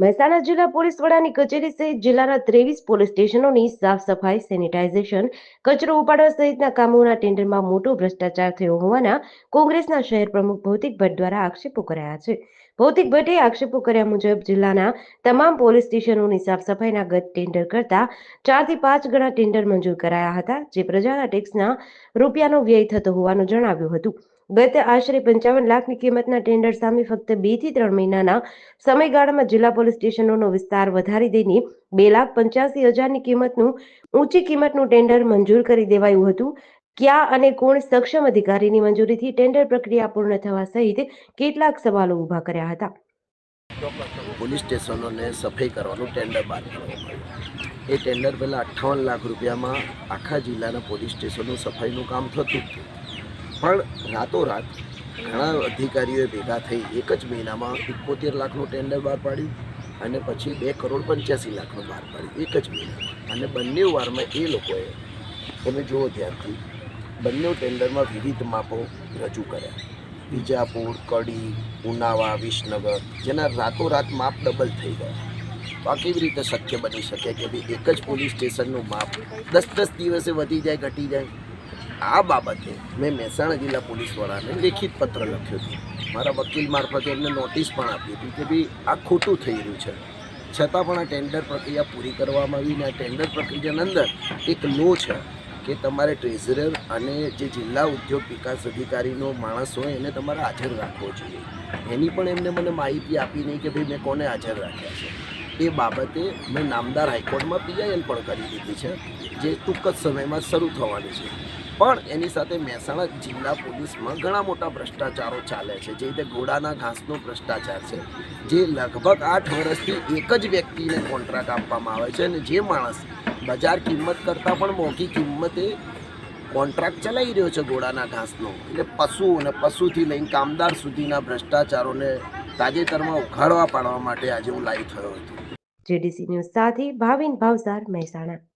મહેસાણા જિલ્લા પોલીસ વડાની કચેરી સહિત જિલ્લાના ત્રેવીસ પોલીસ સ્ટેશનોની સાફ સફાઈ, સેનિટાઇઝેશન, કચરો ઉપાડવા સહિતના કામોના ટેન્ડરમાં મોટો ભ્રષ્ટાચાર થયો હોવાના કોંગ્રેસના શહેર પ્રમુખ ભૌતિક ભટ્ટ દ્વારા આક્ષેપો કર્યા છે. ભૌતિક ભટ્ટે આક્ષેપો કર્યા મુજબ જિલ્લાના તમામ પોલીસ સ્ટેશનોની સાફ સફાઈના ગત ટેન્ડર કરતા ચારથી પાંચ ગણા ટેન્ડર મંજૂર કરાયા હતા, જે પ્રજાના ટેક્સના રૂપિયાનો વ્યય થતો હોવાનું જણાવ્યું હતું. ગત આશરે પંચાવન લાખની કિંમતના ટેન્ડર સામે ફક્ત બેથી ત્રણ મહિનાના સમયગાળામાં જિલ્લા પોલીસ સ્ટેશનોનો વિસ્તાર વધારી દઈને બે લાખ પંચ્યાસી હજારની કિંમતનું ઊંચી કિંમતનું ટેન્ડર મંજૂર કરી દેવાયું હતું. ક્યાં અને કોણ સક્ષમ અધિકારીની મંજૂરીથી ટેન્ડર પ્રક્રિયા પૂર્ણ થવા સહિત કેટલાક સવાલો ઊભા કર્યા હતા. પોલીસ સ્ટેશનોને સફાઈ કરવાનું ટેન્ડર બહાર એ ટેન્ડર પહેલાં અઠ્ઠાવન લાખ રૂપિયામાં આખા જિલ્લાના પોલીસ સ્ટેશનનું સફાઈનું કામ થતું હતું. પણ રાતોરાત ઘણા અધિકારીઓએ ભેગા થઈ એક જ મહિનામાં એકોતેર લાખનું ટેન્ડર બહાર પાડ્યું અને પછી બે કરોડ પંચ્યાસી લાખનું બહાર પાડ્યું એક જ મહિનામાં. અને બંને વારમાં એ લોકોએ, તમે જુઓ ધ્યાનથી, બંને ટેન્ડરમાં વિવિધ માપો રજૂ કર્યા. વિજાપુર, કડી, ઉનાવા, વિસનગર, જેના રાતોરાત માપ ડબલ થઈ ગયા. તો કેવી રીતે શક્ય બની શકે કે ભાઈ એક જ પોલીસ સ્ટેશનનું માપ દસ દસ દિવસે વધી જાય, ઘટી જાય? આ બાબતે મેં મહેસાણા જિલ્લા પોલીસ વડાને લેખિત પત્ર લખ્યો હતો મારા વકીલ મારફતે એમને નોટિસ પણ આપી હતી કે ભાઈ, આ ખોટું થઈ રહ્યું છે. છતાં પણ આ ટેન્ડર પ્રક્રિયા પૂરી કરવામાં આવી ને આ ટેન્ડર પ્રક્રિયાની અંદર એક લો છે કે તમારે ટ્રેઝરર અને જે જિલ્લા ઉદ્યોગ વિકાસ અધિકારીનો માણસ હોય એને તમારે હાજર રાખવો જોઈએ. એની પણ એમને મને માહિતી આપી નહીં કે ભાઈ મેં કોને હાજર રાખ્યા છે. એ બાબતે મેં નામદાર હાઈકોર્ટમાં પીઆઈએલ પણ કરી દીધી છે, જે ટૂંક જ સમયમાં શરૂ થવાની છે. પણ એની સાથે મહેસાણા જિલ્લા પોલીસમાં ઘણા મોટા ભ્રષ્ટાચારો ચાલે છે. જે રીતે ઘોડાના ઘાસનો ભ્રષ્ટાચાર છે, જે લગભગ આઠ વર્ષથી એક જ વ્યક્તિને કોન્ટ્રાક્ટ આપવામાં આવે છે અને જે માણસ બજાર કિંમત કરતાં પણ મોંઘી કિંમતે કોન્ટ્રાક્ટ ચલાવી રહ્યો છે ઘોડાના ઘાસનો. એટલે પશુ અને પશુથી લઈને કામદાર સુધીના ભ્રષ્ટાચારોને તાજેતરમાં ઉઘાડવા પાડવા માટે આજે હું લાઈવ થયો હતો. જેડીસી ન્યૂઝ સાથે ભાવિન ભાવસાર મહેસાણા.